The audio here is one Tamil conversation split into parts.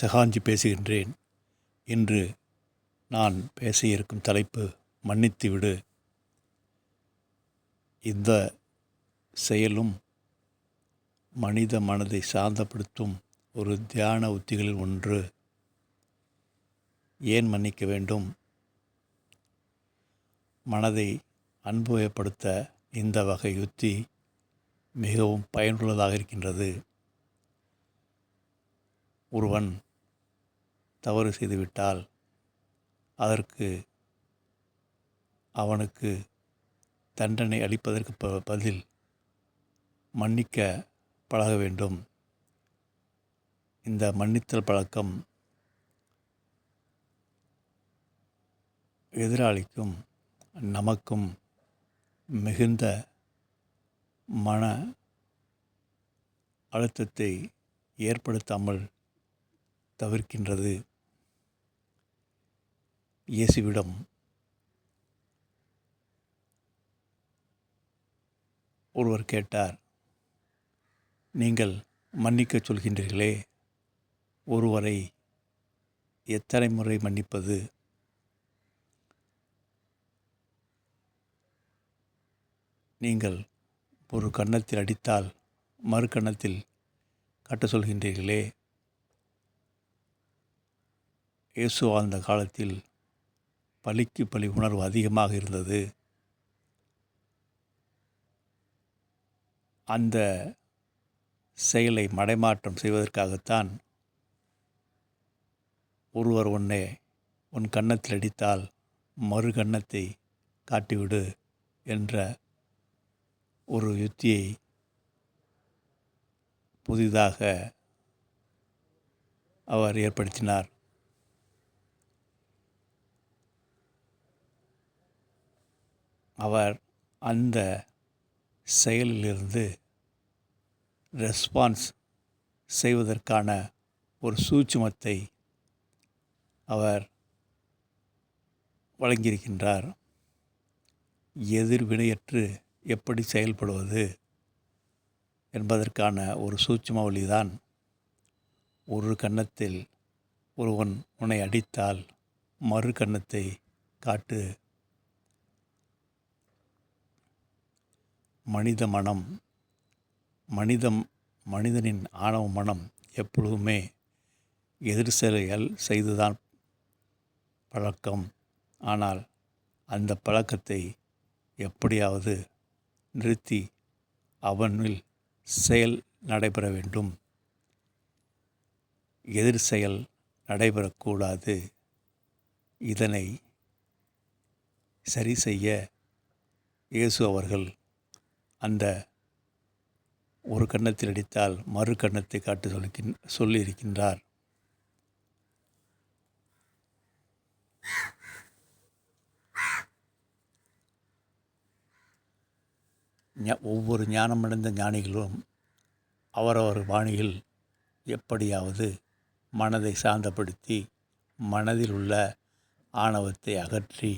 செகாஞ்சி பேசுகின்றேன் இன்று நான் பேச இருக்கும் தலைப்பு மன்னித்து விடு. இந்த செயலும் மனித மனதை சாந்தப்படுத்தும் ஒரு தியான உத்திகளில் ஒன்று. ஏன் மன்னிக்க வேண்டும்? மனதை அனுபவப்படுத்த இந்த வகை யுத்தி மிகவும் பயனுள்ளதாக இருக்கின்றது. ஒருவன் தவறு செய்துவிட்டால் அதற்கு அவனுக்கு தண்டனை அளிப்பதற்கு ப பதில் மன்னிக்க பழக வேண்டும். இந்த மன்னித்தல் பழக்கம் எதிராளிக்கும் நமக்கும் மிகுந்த மன அழுத்தத்தை ஏற்படுத்தாமல் தவிர்க்கின்றது. இயேசுவிடம் ஒருவர் கேட்டார் நீங்கள் மன்னிக்கச் சொல்கின்றீர்களே ஒருவரை எத்தனை முறை மன்னிப்பது? நீங்கள் ஒரு கன்னத்தில் அடித்தால் மறு கன்னத்தில் கட்ட சொல்கின்றீர்களே. இயேசு வாழ்ந்த காலத்தில் பலிக்கு பலி உணர்வு அதிகமாக இருந்தது. அந்த செயலை மடைமாற்றம் செய்வதற்காகத்தான் ஒருவர் உன்னை உன் கன்னத்தில் அடித்தால் மறு கன்னத்தை காட்டிவிடு என்ற ஒரு யுத்தியை புதிதாக அவர் ஏற்படுத்தினார். அவர் அந்த செயலிலிருந்து ரெஸ்பான்ஸ் செய்வதற்கான ஒரு சூட்சுமத்தை அவர் வழங்கியிருக்கின்றார். எதிர்வினையற்று எப்படி செயல்படுவது என்பதற்கான ஒரு சூட்சும வழிதான் ஒரு கன்னத்தில் ஒருவன் உன்னை அடித்தால் மறு கன்னத்தை காட்டு மனித மனம் மனிதம் மனிதனின் ஆணவ மனம் எப்பொழுதுமே எதிர் செயல்கள் செய்துதான் பழக்கம். ஆனால் அந்த பழக்கத்தை எப்படியாவது நிறுத்தி அவனில் செயல் நடைபெற வேண்டும். எதிர் செயல் நடைபெறக்கூடாது. இதனை சரி செய்ய இயேசு அவர்கள் அந்த ஒரு கன்னத்தில் அடித்தால் மறு கன்னத்தை காட்டு சொல்லிக்கின் சொல்லியிருக்கின்றார். ஒவ்வொரு ஞானமடைந்த ஞானிகளும் அவரவர் பாணியில் எப்படியாவது மனதை சாந்தப்படுத்தி மனதில் உள்ள ஆணவத்தை அகற்றி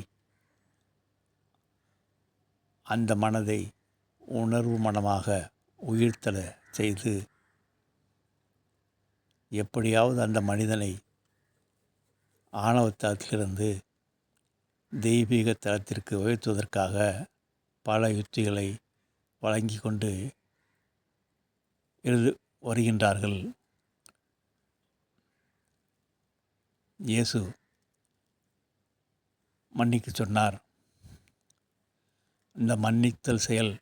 அந்த மனதை உணர்வு மனமாக உயிர்த்தல செய்து எப்படியாவது அந்த மனிதனை ஆணவத்தலத்திலிருந்து தெய்வீக தளத்திற்கு உயர்த்துவதற்காக பல யுத்திகளை வழங்கி கொண்டு இரு வருகின்றார்கள். இயேசு மன்னிக்க சொன்னார். இந்த மன்னித்தல் செயல்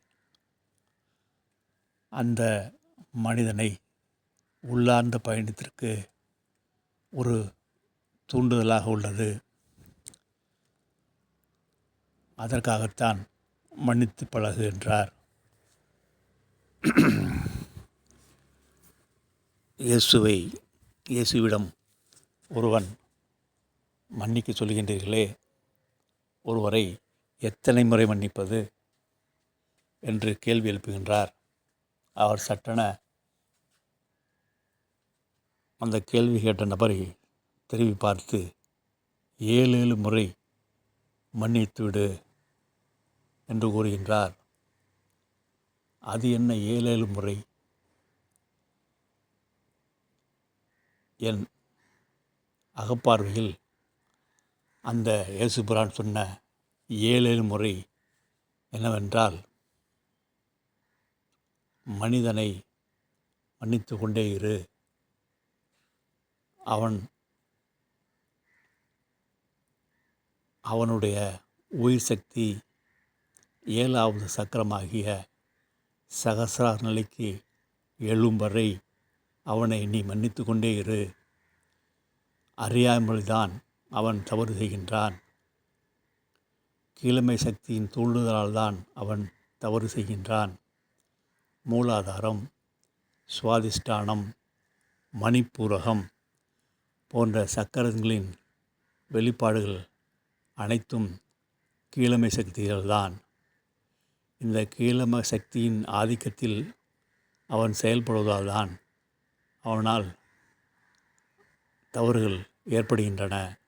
அந்த மனிதனை உள்ளார்ந்த பயணத்திற்கு ஒரு தூண்டுதலாக உள்ளது. அதற்காகத்தான் மன்னித்து பழகு என்றார் இயேசுவை இயேசுவிடம் ஒருவன் மன்னிக்க சொல்கின்றீர்களே ஒருவரை எத்தனை முறை மன்னிப்பது? என்று கேள்வி எழுப்புகின்றார். அவர் சட்டென அந்த கேள்வி கேட்ட நபரை திரும்பி பார்த்து ஏழு ஏழு முறை மன்னித்து விடு என்று கூறுகின்றார். அது என்ன ஏழு ஏழு முறை? என் அகப்பார்வையில் அந்த இயேசுபுரான் சொன்ன ஏழு ஏழு முறை என்னவென்றால் மனிதனை மன்னித்து கொண்டே இரு. அவன் அவனுடைய உயிர் சக்தி ஏழாவது சக்கரமாகிய சகசிரார் நிலைக்கு எழும் வரை அவனை நீ மன்னித்து கொண்டே இரு. அறியாமல்தான் அவன் தவறு செய்கின்றான். கீழமை சக்தியின் தூண்டுதலால் தான் அவன் தவறு செய்கின்றான். மூலாதாரம் சுவாதிஷ்டானம் மணிப்பூரகம் போன்ற சக்கரங்களின் வெளிப்பாடுகள் அனைத்தும் கீழமை சக்திகள்தான். இந்த கீழம சக்தியின் ஆதிக்கத்தில் அவன் செயல்படுவதால் தான் அவனால் தவறுகள் ஏற்படுகின்றன.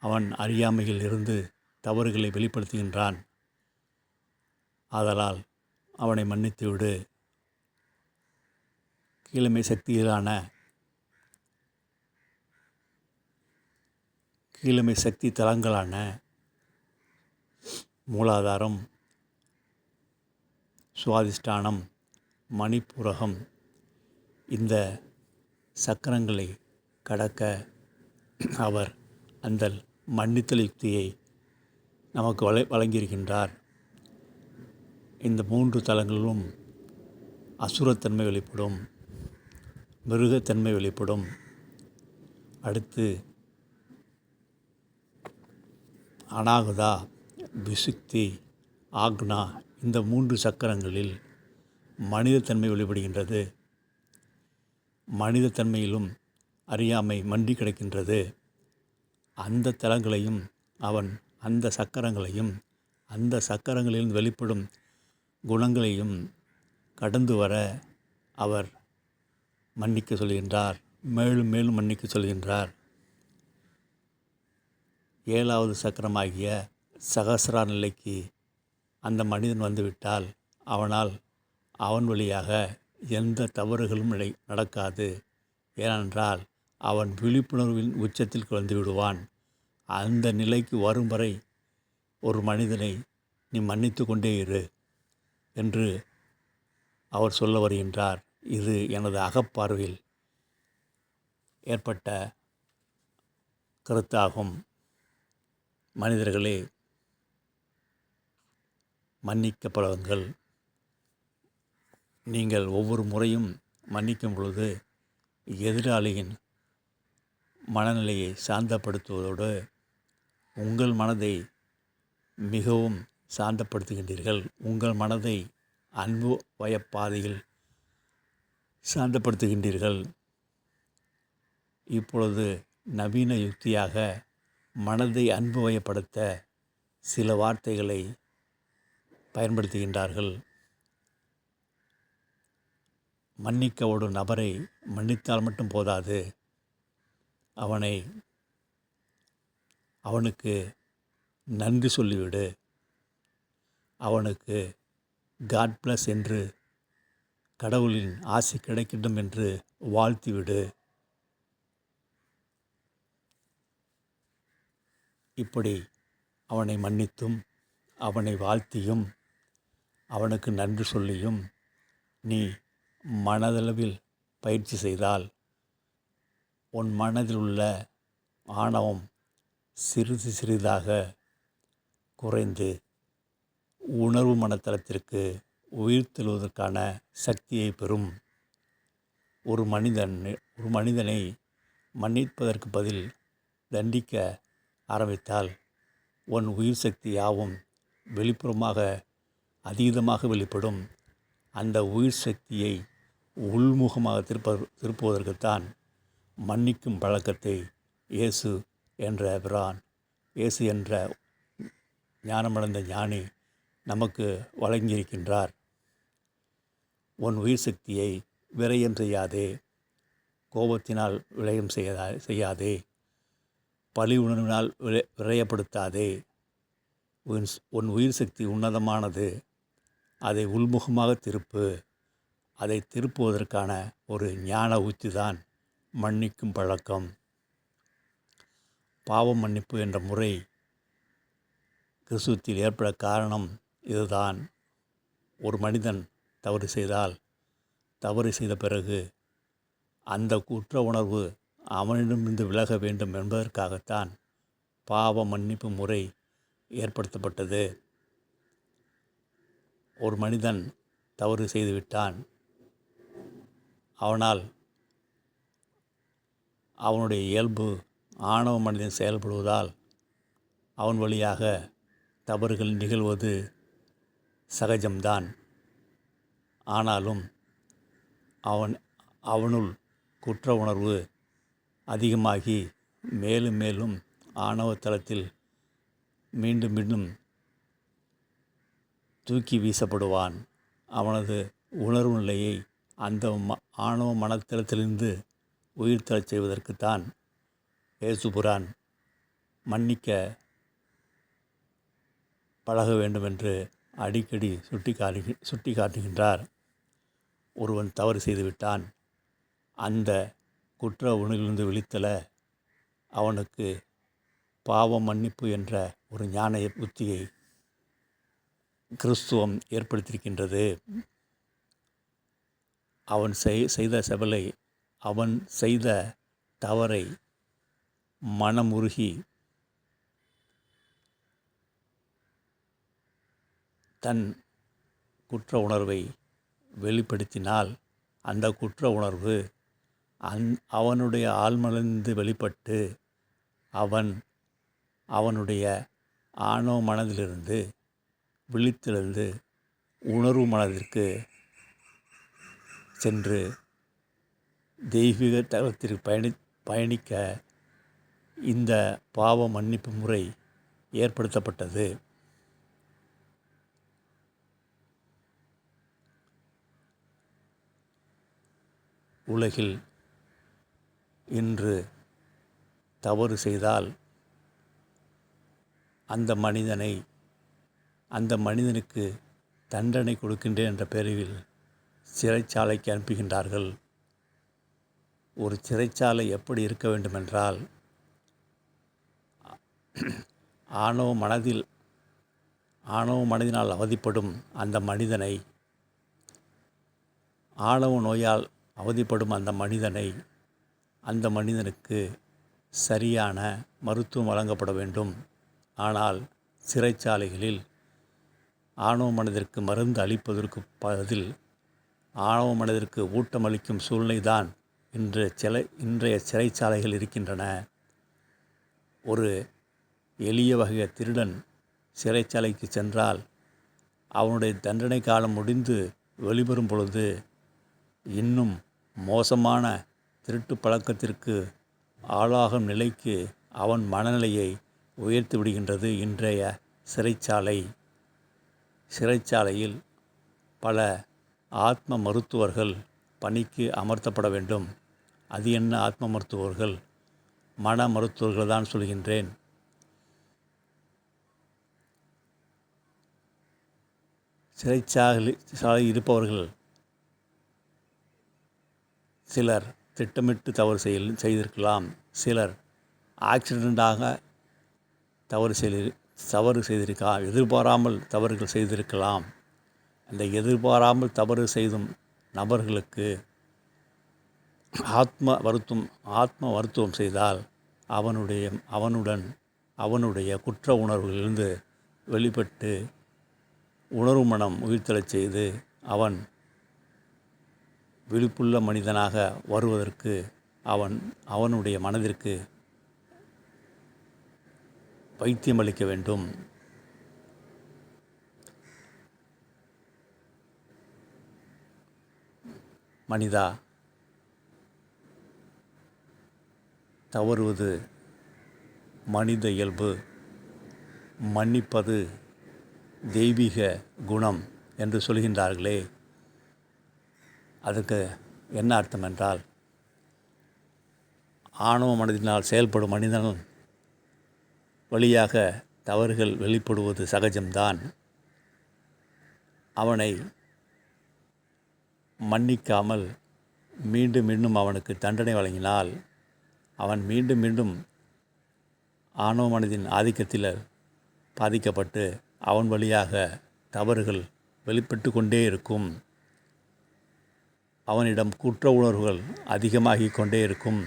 அவன் அறியாமையில் இருந்து தவறுகளை வெளிப்படுத்துகின்றான். ஆதலால் அவனை மன்னித்து விடு. கீழமை சக்தியிலான கீழமை சக்தி தலங்களான மூலாதாரம் சுவாதிஷ்டானம் மணிப்புரகம் இந்த சக்கரங்களை கடக்க அவர் அந்த மன்னித்தல் யுக்தியை நமக்கு வள வழங்கியிருக்கின்றார். இந்த மூன்று தலங்களிலும் அசுரத்தன்மை வெளிப்படும் மிருகத்தன்மை வெளிப்படும். அடுத்து அனாகதா விசுக்தி ஆக்னா இந்த மூன்று சக்கரங்களில் மனிதத்தன்மை வெளிப்படுகின்றது. மனிதத்தன்மையிலும் அறியாமை மண்டி கிடக்கின்றது. அந்த தலங்களையும் அவன் அந்த சக்கரங்களையும் அந்த சக்கரங்களில் வெளிப்படும் குணங்களையும் கடந்து வர அவர் மன்னிக்க சொல்கின்றார் மேலும் மேலும் மன்னிக்க சொல்கின்றார். ஏழாவது சக்கரமாகிய சகசரா நிலைக்கு அந்த மனிதன் வந்துவிட்டால் அவனால் அவன் வழியாக எந்த தவறுகளும் நடை நடக்காது. ஏனென்றால் அவன் விழிப்புணர்வின் உச்சத்தில் குழந்து விடுவான். அந்த நிலைக்கு வரும் வரை ஒரு மனிதனை நீ மன்னித்து கொண்டே இரு. என்று அவர் சொல்ல வருகின்றார். இது எனது அகப்பார்வையில் ஏற்பட்ட கருத்தாகும். மனிதர்களே மன்னிக்கப்படுங்கள் நீங்கள் ஒவ்வொரு முறையும் மன்னிக்கும் பொழுது எதிராளியின் மனநிலையை சாந்தப்படுத்துவதோடு உங்கள் மனதை மிகவும் சாந்தப்படுத்துகின்றீர்கள். உங்கள் மனதை அன்பு வயப்பாதையில் சாந்தப்படுத்துகின்றீர்கள். இப்பொழுது நவீன யுக்தியாக மனதை அன்பு வயப்படுத்த சில வார்த்தைகளை பயன்படுத்துகின்றார்கள். மன்னிக்க ஒரு நபரை மன்னித்தால் மட்டும் போதாது. அவனை அவனுக்கு நன்றி சொல்லிவிடு. அவனுக்கு காட் பிளஸ் என்று கடவுளின் ஆசை கிடைக்கட்டும் என்று வாழ்த்திவிடு. இப்படி அவனை மன்னித்தும் அவனை வாழ்த்தியும் அவனுக்கு நன்றி சொல்லியும் நீ மனதளவில் பயிற்சி செய்தால் உன் மனதில் உள்ள ஆணவம் சிறிது சிறிதாக குறைந்து உணர்வு மனத்தளத்திற்கு உயிர்த்தெழுவதற்கான சக்தியை பெறும் ஒரு மனிதன் ஒரு மனிதனை மன்னிப்பதற்கு பதில் தண்டிக்க ஆரம்பித்தால் உன் உயிர் சக்தி யாவும் வெளிப்புறமாக அதீதமாக வெளிப்படும். அந்த உயிர் சக்தியை உள்முகமாக திருப்ப திருப்புவதற்குத்தான் மன்னிக்கும் பழக்கத்தை இயேசு என்ற பிரான் இயேசு என்ற ஞானமடைந்த ஞானி நமக்கு வழங்கியிருக்கின்றார். உன் உயிர் சக்தியை விரயம் செய்யாதே கோபத்தினால் விரயம் செய்யா செய்யாதே பழி உணர்வினால் விரை விரயப்படுத்தாதே. உன் உன் உயிர் சக்தி உன்னதமானது. அதை உள்முகமாக திருப்பு. அதை திருப்புவதற்கான ஒரு ஞான ஊத்திதான் மன்னிக்கும் பழக்கம். பாவ மன்னிப்பு என்ற முறை கிறிஸ்துவத்தில் ஏற்பட காரணம் இதுதான். ஒரு மனிதன் தவறு செய்தால் தவறு செய்த பிறகு அந்த குற்ற உணர்வு அவனிடமிருந்து விலக வேண்டும் என்பதற்காகத்தான் பாவ மன்னிப்பு முறை ஏற்படுத்தப்பட்டது. ஒரு மனிதன் தவறு செய்துவிட்டான். அவனால் அவனுடைய இயல்பு ஆணவ மனிதன் செயல்படுவதால் அவன் வழியாக தவறுகள் நிகழ்வது சகஜம்தான். ஆனாலும் அவன் அவனுள் குற்ற உணர்வு அதிகமாகி மேலும் மேலும் ஆணவத்தளத்தில் மீண்டும் மீண்டும் தூக்கி வீசப்படுவான். அவனது உணர்வு நிலையை அந்த ம ஆணவ மனத்தளத்திலிருந்து உயிர் தரச் செய்வதற்குத்தான் ஏசுபுரான் மன்னிக்க பழக வேண்டுமென்று அடிக்கடி சுட்டி காட்டு சுட்டி காட்டுகின்றார். ஒருவன் தவறு செய்துவிட்டான். அந்த குற்ற உணர்விலிருந்து விழித்தல அவனுக்கு பாவம் மன்னிப்பு என்ற ஒரு ஞான புத்தியை கிறிஸ்துவம் ஏற்படுத்தியிருக்கின்றது. அவன் செய் செய்த செவலை அவன் செய்த தவறை மனமுருகி தன் குற்ற உணர்வை வெளிப்படுத்தினால் அந்த குற்ற உணர்வு அந் அவனுடைய ஆழ்மலர்ந்து வெளிப்பட்டு அவன் அவனுடைய ஆணவ மனதிலிருந்து விழித்திலிருந்து உணர்வு மனதிற்கு சென்று தெய்வீக தளத்திற்கு பயணி பயணிக்க இந்த பாவ மன்னிப்பு முறை ஏற்படுத்தப்பட்டது. உலகில் இன்று தவறு செய்தால் அந்த மனிதனை அந்த மனிதனுக்கு தண்டனை கொடுக்கின்றேன் என்ற பெயரில் சிறைச்சாலைக்கு அனுப்புகின்றார்கள். ஒரு சிறைச்சாலை எப்படி இருக்க வேண்டுமென்றால் ஆணவ மனதில் ஆணவ மனதினால் அவதிப்படும் அந்த மனிதனை ஆணவ நோயால் அவதிப்படும் அந்த மனிதனை அந்த மனிதனுக்கு சரியான மருத்துவம் வழங்கப்பட வேண்டும். ஆனால் சிறைச்சாலைகளில் ஆணவ மனதிற்கு மருந்து அளிப்பதற்கு பதில் ஆணவ மனதிற்கு ஊட்டமளிக்கும் சூழ்நிலை தான் இன்று சிலை இன்றைய சிறைச்சாலைகள் இருக்கின்றன. ஒரு எளிய வகை திருடன் சிறைச்சாலைக்கு சென்றால் அவனுடைய தண்டனை காலம் முடிந்து வெளிவரும் பொழுது இன்னும் மோசமான திருட்டு பழக்கத்திற்கு ஆளாகும் நிலைக்கு அவன் மனநிலையை உயர்த்தி விடுகின்றது இன்றைய சிறைச்சாலை. சிறைச்சாலையில் பல ஆத்ம மருத்துவர்கள் பணிக்கு அமர்த்தப்பட வேண்டும். அது என்ன ஆத்ம மருத்துவர்கள்? மன மருத்துவர்கள் தான் சொல்கின்றேன். சிறைச்சாலை சாலை இருப்பவர்கள் சிலர் திட்டமிட்டு தவறு செயல் செய்திருக்கலாம். சிலர் ஆக்சிடெண்ட்டாக தவறு செய்து தவறு செய்திருக்கா எதிர்பாராமல் தவறுகள் செய்திருக்கலாம். அந்த எதிர்பாராமல் தவறு செய்தும் நபர்களுக்கு ஆத்ம வருத்தம் ஆத்ம மருத்துவம் செய்தால் அவனுடைய அவனுடன் அவனுடைய குற்ற உணர்வுகளிலிருந்து வெளிப்பட்டு உணர்வு மனம் உயிர்த்தெழச் செய்து அவன் விழிப்புள்ள மனிதனாக வருவதற்கு அவன் அவனுடைய மனதிற்கு பைத்தியம் அளிக்க வேண்டும். மனிதா தவறுவது மனித இயல்பு. மன்னிப்பது தெய்வீக குணம் என்று சொல்கின்றார்களே. அதுக்கு என்ன அர்த்தம் என்றால் ஆணவ மனதினால் செயல்படும் மனிதன் வழியாக தவறுகள் வெளிப்படுவது சகஜம்தான். அவனை மன்னிக்காமல் மீண்டும் மீண்டும் அவனுக்கு தண்டனை வழங்கினால் அவன் மீண்டும் மீண்டும் ஆணவ மனதின் ஆதிக்கத்தில் பாதிக்கப்பட்டு அவன் வழியாக தவறுகள் வெளிப்பட்டு கொண்டே இருக்கும். அவனிடம் குற்ற உணர்வுகள் அதிகமாகிக் கொண்டே இருக்கும்.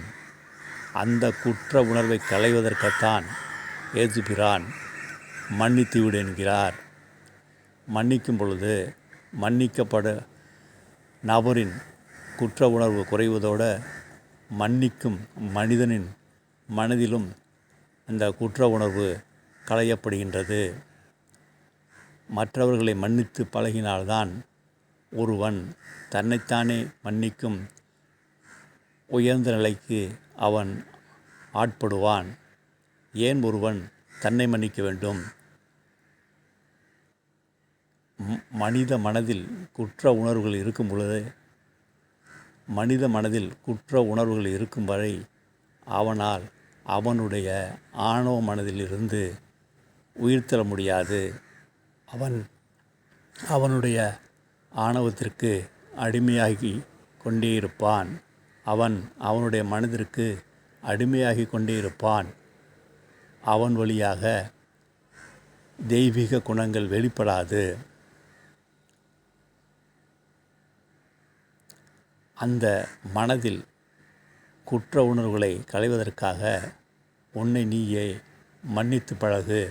அந்த குற்ற உணர்வை களைவதற்குத்தான் ஏசுபிரான் மன்னித்து விடு என்கிறார். மன்னிக்கும் பொழுது மன்னிக்கப்பட நபரின் குற்ற உணர்வு குறைவதோடு மன்னிக்கும் மனிதனின் மனதிலும் அந்த குற்ற உணர்வு களையப்படுகின்றது. மற்றவர்களை மன்னித்து பழகினால்தான் ஒருவன் தன்னைத்தானே மன்னிக்கும் உயர்ந்த நிலைக்கு அவன் ஆட்படுவான். ஏன் ஒருவன் தன்னை மன்னிக்க வேண்டும்? மனித மனதில் குற்ற உணர்வுகள் இருக்கும் பொழுது மனித மனதில் குற்ற உணர்வுகள் இருக்கும் வரை அவனால் அவனுடைய ஆணவ மனதிலிருந்து உயிர்த்தெழ முடியாது. அவன் அவனுடைய ஆணவத்திற்கு அடிமையாகி கொண்டே இருப்பான் அவன் அவனுடைய மனதிற்கு அடிமையாகி கொண்டே இருப்பான் அவன் வழியாக தெய்வீக குணங்கள் வெளிப்படாது. அந்த மனதில் குற்ற உணர்வுகளை களைவதற்காக உன்னை நீயே மன்னித்து பழகு.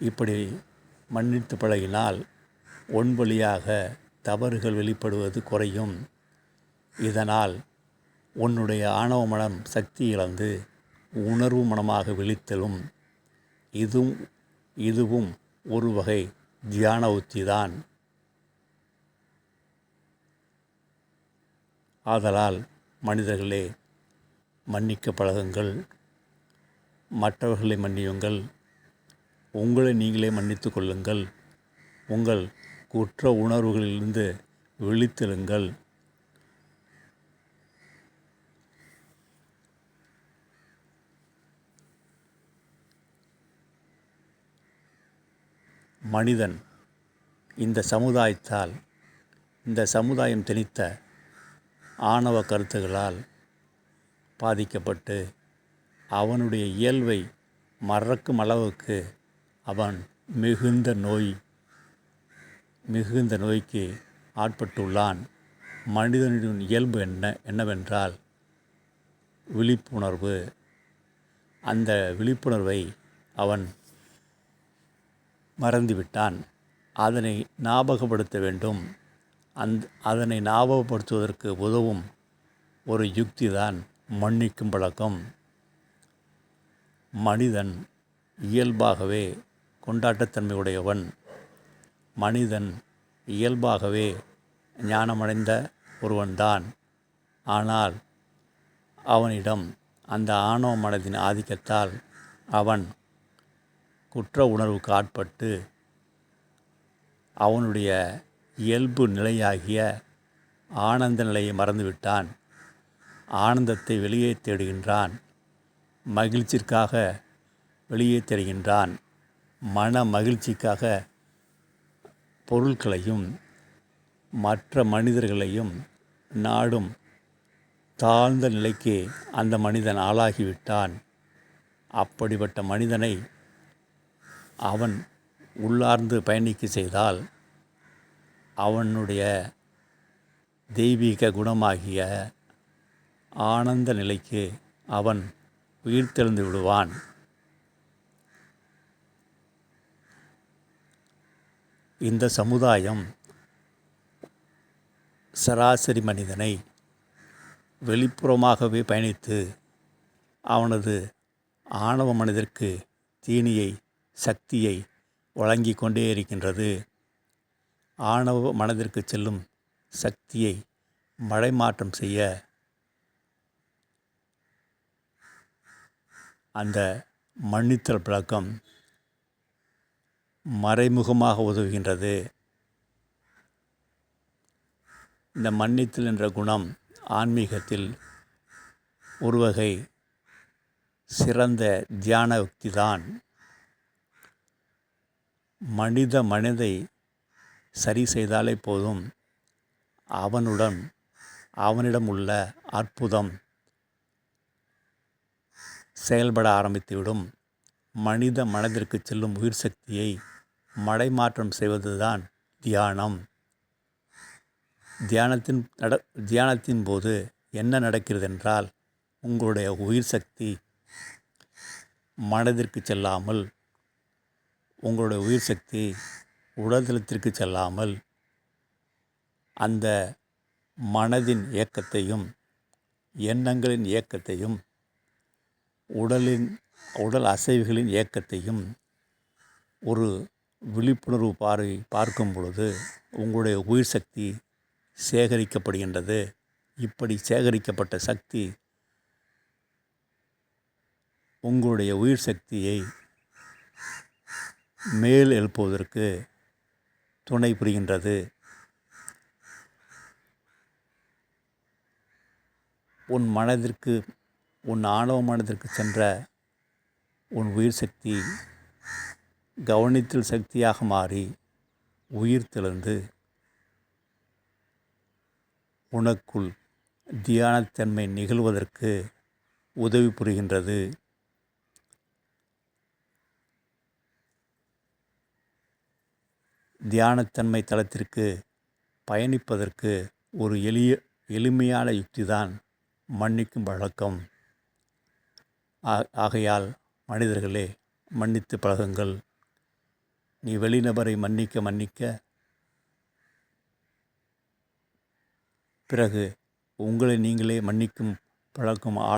இப்படி மன்னித்து பழகினால் உன் வழியாக தவறுகள் வெளிப்படுவது குறையும். இதனால் உன்னுடைய ஆணவ மனம் சக்தி இழந்து உணர்வு மனமாக விழித்தலும். இதுவும் இதுவும் ஒரு வகை தியான உத்திதான் ஆதலால் மனிதர்களே மன்னிக்க பழகுங்கள். மற்றவர்களை மன்னியுங்கள். உங்களை நீங்களே மன்னித்து கொள்ளுங்கள். உங்கள் குற்ற உணர்வுகளிலிருந்து விழித்தெழுங்கள் மனிதன் இந்த சமுதாயத்தால் இந்த சமுதாயம் திணித்த ஆணவ கருத்துகளால் பாதிக்கப்பட்டு அவனுடைய இயல்பை மறக்கும் அளவுக்கு அவன் மிகுந்த நோய் மிகுந்த நோய்க்கு ஆட்பட்டுள்ளான். மனிதனின் இயல்பு என்ன என்னவென்றால் விழிப்புணர்வு. அந்த விழிப்புணர்வை அவன் மறந்துவிட்டான். அதனை ஞாபகப்படுத்த வேண்டும். அந் அதனை ஞாபகப்படுத்துவதற்கு உதவும் ஒரு யுக்தி தான் மன்னிக்கும் பழக்கம். மனிதன் இயல்பாகவே கொண்டாட்டத்தன்மையுடையவன். மனிதன் இயல்பாகவே ஞானமடைந்த ஒருவன்தான். ஆனால் அவனிடம் அந்த ஆணவ மனதின் ஆதிக்கத்தால் அவன் குற்ற உணர்வுக்கு ஆட்பட்டு அவனுடைய இயல்பு நிலையாகிய ஆனந்த நிலையை மறந்துவிட்டான். ஆனந்தத்தை வெளியே தேடுகின்றான். மகிழ்ச்சிக்காக வெளியே தெரிகின்றான் மன மகிழ்ச்சிக்காக பொருட்களையும் மற்ற மனிதர்களையும் நாடும் தாழ்ந்த நிலைக்கு அந்த மனிதன் ஆளாகிவிட்டான். அப்படிப்பட்ட மனிதனை அவன் உள்ளார்ந்து பயணிக்க செய்தால் அவனுடைய தெய்வீக குணமாகிய ஆனந்த நிலைக்கு அவன் உயிர்த்தெழுந்து விடுவான். இந்த சமுதாயம் சராசரி மனிதனை வெளிப்புறமாகவே பயணித்து அவனது ஆணவ மனிதற்கு தீனியை சக்தியை வழங்கி கொண்டே இருக்கின்றது. ஆணவ மனதிற்கு செல்லும் சக்தியை மழை மாற்றம் செய்ய அந்த மன்னித்தல் பழக்கம் மறைமுகமாக உதவுகின்றது. இந்த மன்னித்தல் என்ற குணம் ஆன்மீகத்தில் ஒரு வகை சிறந்த தியான யுக்தி தான் மனித மனதை சரி செய்தாலே போதும். அவனுடன் அவனிடம் உள்ள அற்புதம் செயல்பட ஆரம்பித்துவிடும். மனித மனதிற்கு செல்லும் உயிர் சக்தியை மடைமாற்றம் செய்வதுதான் தியானம். தியானத்தின் நட தியானத்தின் போது என்ன நடக்கிறது என்றால் உங்களுடைய உயிர் சக்தி மனதிற்கு செல்லாமல் உங்களுடைய உயிர் சக்தி உடல்தளத்திற்கு செல்லாமல் அந்த மனதின் இயக்கத்தையும் எண்ணங்களின் இயக்கத்தையும் உடலின் உடல் அசைவுகளின் இயக்கத்தையும் ஒரு விழிப்புணர்வு பார்வை பார்க்கும் பொழுது உங்களுடைய உயிர் சக்தி சேகரிக்கப்படுகின்றது. இப்படி சேகரிக்கப்பட்ட சக்தி உங்களுடைய உயிர் சக்தியை மேல் எழுப்புவதற்கு துணை புரிகின்றது. உன் மனதிற்கு உன் ஆணவ மனதிற்கு சென்ற உன் உயிர் சக்தி கவனித்தல் சக்தியாக மாறி உயிர் தெளிந்து உனக்குள் தியானத்தன்மை நிகழ்வதற்கு உதவி புரிகின்றது. தியானத்தன்மை தளத்திற்கு பயணிப்பதற்கு ஒரு எளிய எளிமையான யுக்திதான் மன்னிக்கும் பழக்கம் ஆ- ஆகையால் மனிதர்களே மன்னித்து பழகுங்கள். நீ வெளிநபரை மன்னிக்க மன்னிக்க. பிறகு உங்களை நீங்களே மன்னிக்கும் பழக்கம் ஆ